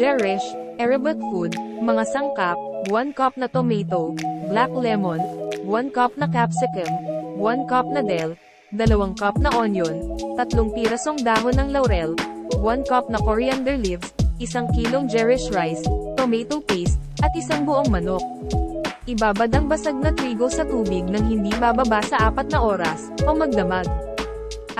Jerish, Arabic food, mga sangkap, 1 cup na tomato, black lemon, 1 cup na capsicum, 1 cup na dill, 2 cup na onion, 3 pirasong dahon ng laurel, 1 cup na coriander leaves, 1 kilong Jerish rice, tomato paste, at isang buong manok. Ibabad ang basag na trigo sa tubig nang hindi bababa sa 4 na oras, o magdamag.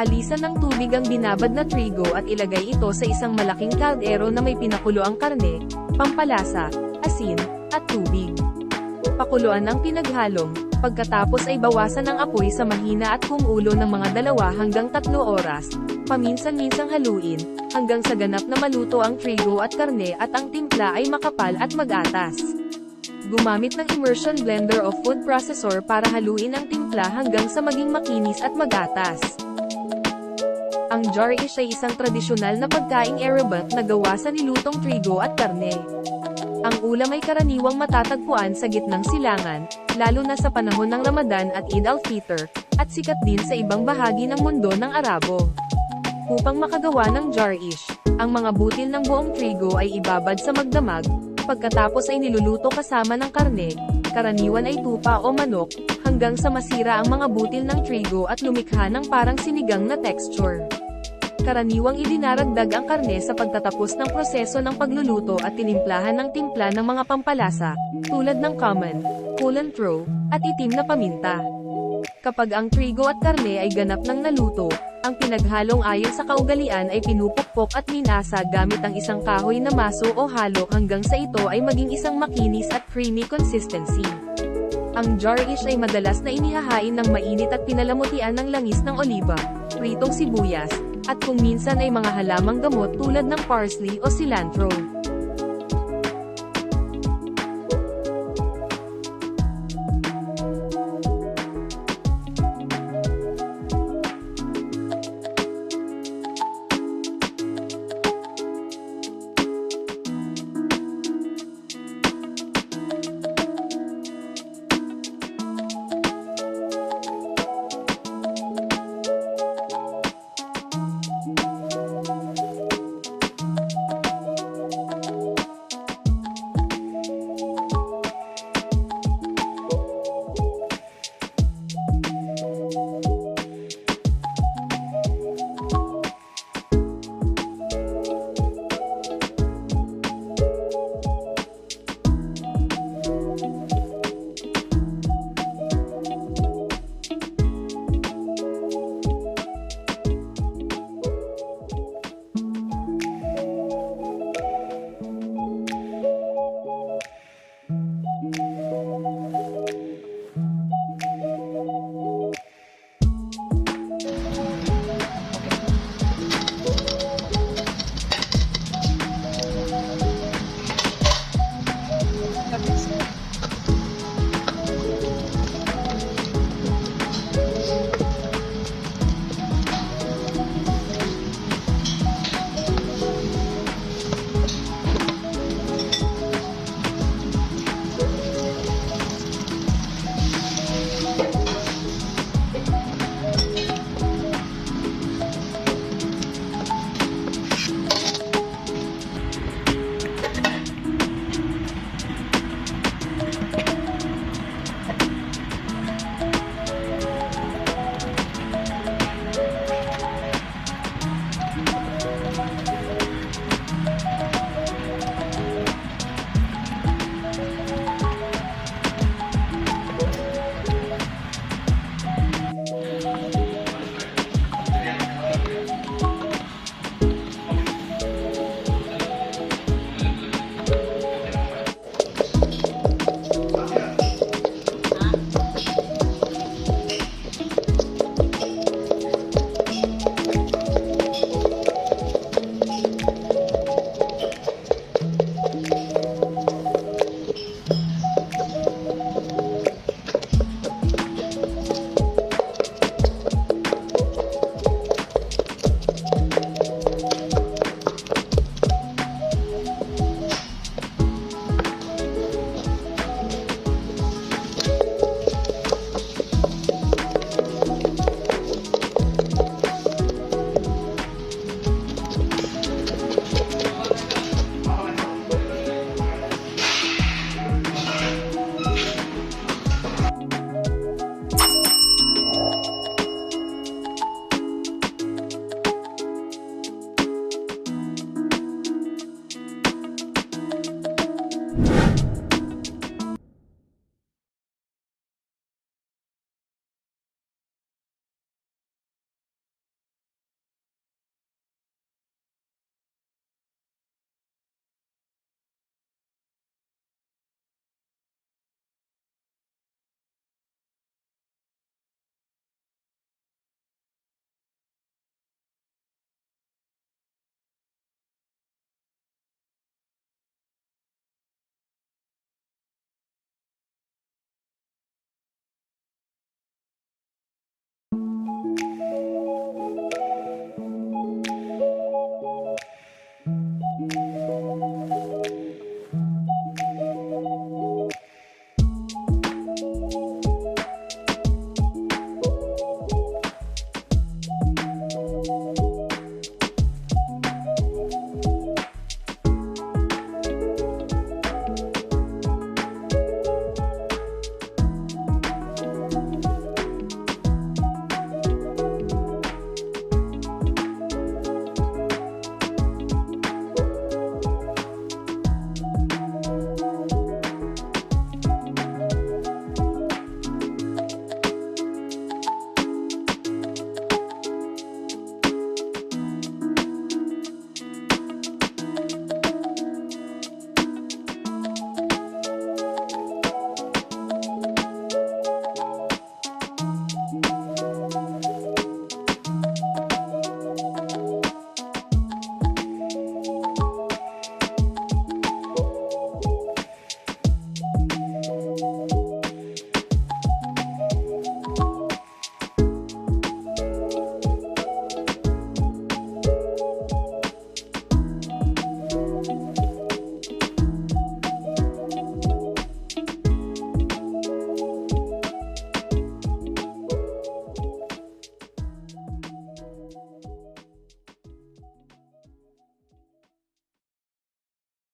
Alisan ng tubig ang binabad na trigo at ilagay ito sa isang malaking kaldero na may pinakulo ang karne, pampalasa, asin, at tubig. Pakuluan ang pinaghalong, pagkatapos ay bawasan ang apoy sa mahina at kumulo ng mga dalawa hanggang tatlo oras, paminsan-minsang haluin, hanggang sa ganap na maluto ang trigo at karne at ang timpla ay makapal at magatas. Gumamit ng immersion blender o food processor para haluin ang timpla hanggang sa maging makinis at magatas. Ang jarish ay isang tradisyonal na pagkaing Arabic na gawa sa nilutong trigo at karne. Ang ulam ay karaniwang matatagpuan sa gitnang silangan, lalo na sa panahon ng Ramadan at Eid al-Fitr, at sikat din sa ibang bahagi ng mundo ng Arabo. Upang makagawa ng jarish, ang mga butil ng buong trigo ay ibabad sa magdamag, pagkatapos ay niluluto kasama ng karne, karaniwan ay tupa o manok, hanggang sa masira ang mga butil ng trigo at lumikha ng parang sinigang na texture. Karaniwang idinaragdag ang karne sa pagtatapos ng proseso ng pagluluto at tinimplahan ng timpla ng mga pampalasa, tulad ng common, culantro, at itim na paminta. Kapag ang trigo at karne ay ganap ng naluto, ang pinaghalong ayon sa kaugalian ay pinupukpok at minasa gamit ang isang kahoy na maso o halo hanggang sa ito ay maging isang makinis at creamy consistency. Ang jarish ay madalas na inihahain ng mainit at pinalamutian ng langis ng oliba, pritong sibuyas, at kung minsan ay mga halamang gamot tulad ng parsley o cilantro.